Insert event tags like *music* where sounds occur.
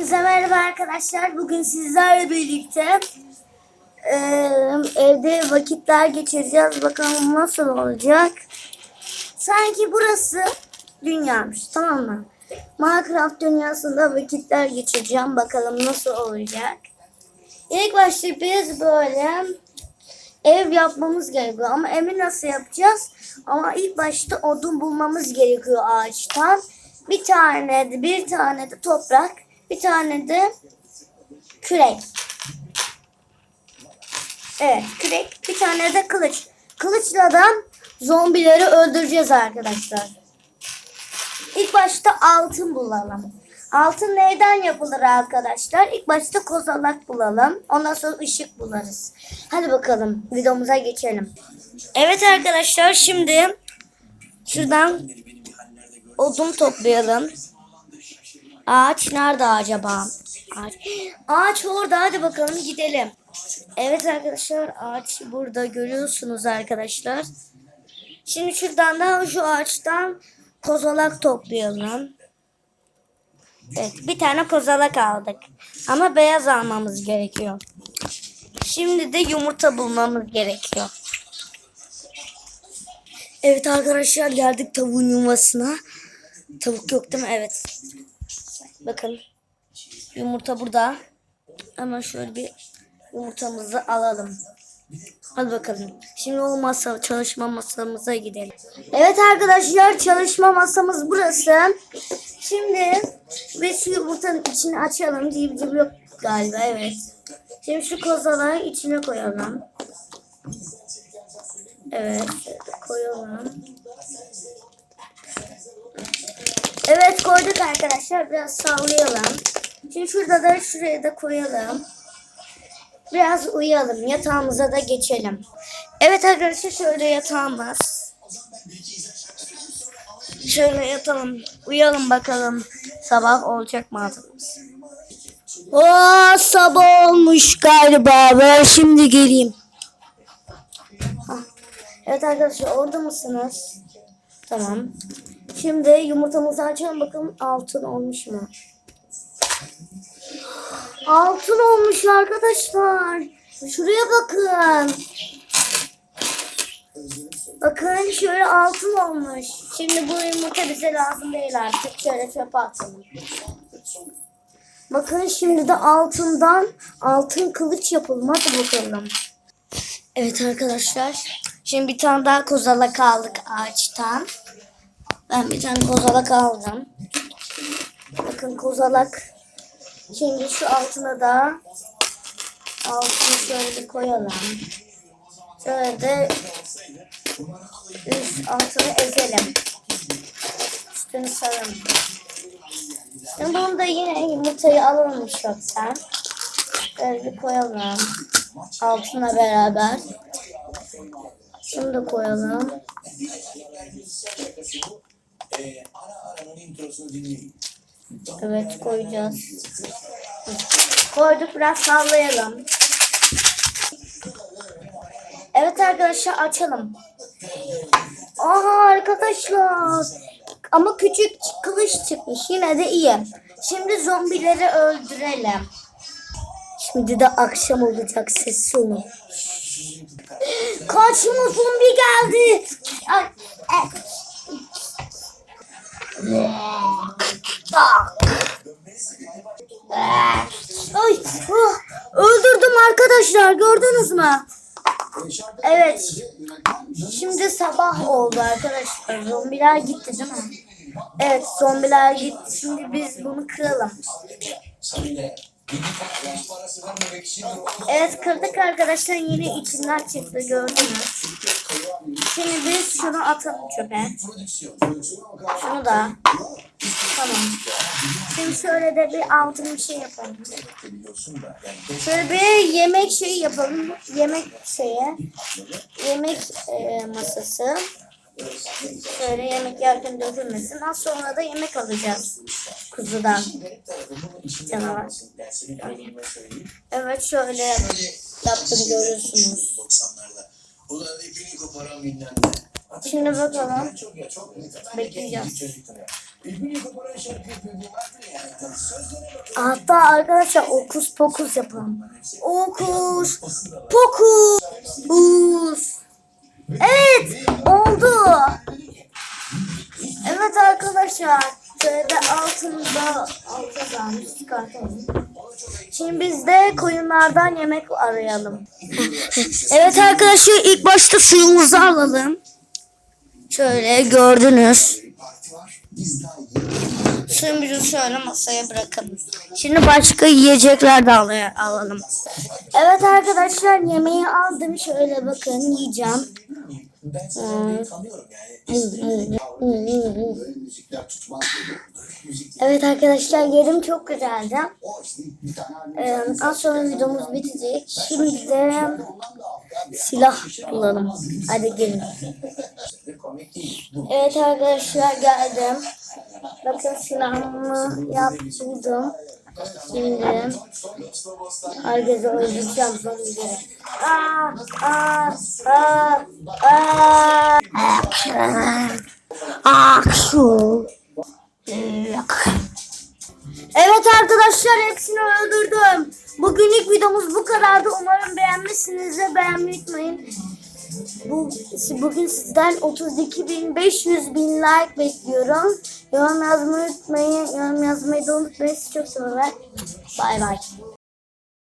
Hepinize merhaba arkadaşlar. Bugün sizlerle birlikte e, evde vakitler geçireceğiz. Bakalım nasıl olacak. Sanki burası dünyaymış tamam mı? Minecraft dünyasında vakitler geçireceğim. Bakalım nasıl olacak. İlk başta biz böyle ev yapmamız gerekiyor. Ama evi nasıl yapacağız? Ama ilk başta odun bulmamız gerekiyor ağaçtan. Bir tane de bir tane de toprak, bir tane de kürek. Evet, kürek, bir tane de kılıç. Kılıçla da zombileri öldüreceğiz arkadaşlar. İlk başta altın bulalım. Altın neyden yapılır arkadaşlar? İlk başta kozalak bulalım. Ondan sonra ışık bularız. Hadi bakalım videomuza geçelim. Evet arkadaşlar şimdi şuradan odun toplayalım. Ağaç nerede acaba? Ağaç, ağaç orada hadi bakalım gidelim. Evet arkadaşlar ağaç burada görüyorsunuz arkadaşlar. Şimdi şuradan da şu ağaçtan kozalak toplayalım. Evet bir tane kozalak aldık. Ama beyaz almamız gerekiyor. Şimdi de yumurta bulmamız gerekiyor. Evet arkadaşlar geldik tavuğun yuvasına. Tavuk yok değil mi? Evet. Bakın. Yumurta burada. Hemen şöyle bir yumurtamızı alalım. Hadi bakalım. Şimdi o masa, çalışma masamıza gidelim. Evet arkadaşlar çalışma masamız burası. Şimdi biz şu yumurtanın içini açalım. Civciv yok galiba evet. Şimdi şu kozalağı içine koyalım. Evet koyalım. Evet koyduk arkadaşlar. Biraz sallayalım. Şimdi şurada da şuraya da koyalım. Biraz uyuyalım. Yatağımıza da geçelim. Evet arkadaşlar şöyle yatağımız. Şöyle yatalım. Uyuyalım bakalım. Sabah olacak mı adımız? Oo, sabah olmuş galiba. Ben şimdi geleyim. Ah. Evet arkadaşlar orada mısınız? Tamam. Şimdi yumurtamızı açalım bakalım altın olmuş mu? Altın olmuş arkadaşlar. Şuraya bakın. Bakın şöyle altın olmuş. Şimdi bu yumurta bize lazım değil artık. Şöyle çöpe atalım. Bakın şimdi de altından altın kılıç yapalım. Hadi bakalım. Evet arkadaşlar. Şimdi bir tane daha kozalak aldık ağaçtan. Ben bir tane kozalak aldım. Bakın kozalak. Şimdi şu altına da altını şöyle bir koyalım. Şöyle de üst altını ezelim. Üstünü saralım. Şimdi bunu da yine yumurtayı alalım çöpten. Böyle bir koyalım. Altına beraber. Şunu da koyalım. Evet koyacağız. Koyduk biraz sallayalım. Evet arkadaşlar açalım. Aha arkadaşlar. Ama küçük kılıç çıkmış. Yine de iyi. Şimdi zombileri öldürelim. Şimdi de akşam olacak sessiz olun. Kaçma zombi geldi. Arkadaşlar gördünüz mü? Evet. Şimdi sabah oldu arkadaşlar. Zombiler gitti değil mi? Evet zombiler gitti. Şimdi biz bunu kıralım. Evet kırdık arkadaşlar. Yine içinden çıktı gördünüz. Şimdi biz şunu atalım çöpe. Şunu da. Tamam. Şimdi şöyle de bir altın şey yapalım. Şöyle bir yemek şeyi yapalım. Yemek şeyi. Yemek e, masası. Şöyle yemek yerken dökülmesin. Az sonra da yemek alacağız. Kuzudan. Canavar. Evet şöyle yaptım görüyorsunuz. Şimdi bakalım. Bekleyeceğiz. Hatta arkadaşlar okus pokus yapalım. Okus pokus. Buz. Evet oldu. Evet arkadaşlar. Şöyle altında alta kalmış çıkartalım. Şimdi biz de koyunlardan yemek arayalım. *laughs* evet arkadaşlar ilk başta suyumuzu alalım. Şöyle gördünüz. Suyumuzu şöyle masaya bırakalım. Şimdi başka yiyecekler de al- alalım. Evet arkadaşlar yemeği aldım. Şöyle bakın yiyeceğim. Ben seni tanıyorum yani. Böyle müzikler tutmaz dedi. Müzik Evet arkadaşlar yerim çok güzeldi. o işte bir tane Ee, az sonra videomuz bitecek. Şimdi de silah bulalım. Hadi gelin. de komik değil. Bu Evet arkadaşlar geldim. Bakın silahımı yaptım. Şimdi herkese öldüreceğim zombileri. Aa, aa, aa, aa. Aksu. Evet arkadaşlar hepsini öldürdüm. Bugünlük videomuz bu kadardı. Umarım beğenmişsinizdir. Beğenmeyi unutmayın. Bu, bugün sizden 32 bin 500 bin like bekliyorum. Yorum yazmayı unutmayın. Yorum yazmayı da unutmayın. Sizi çok seviyorum. Bay bay.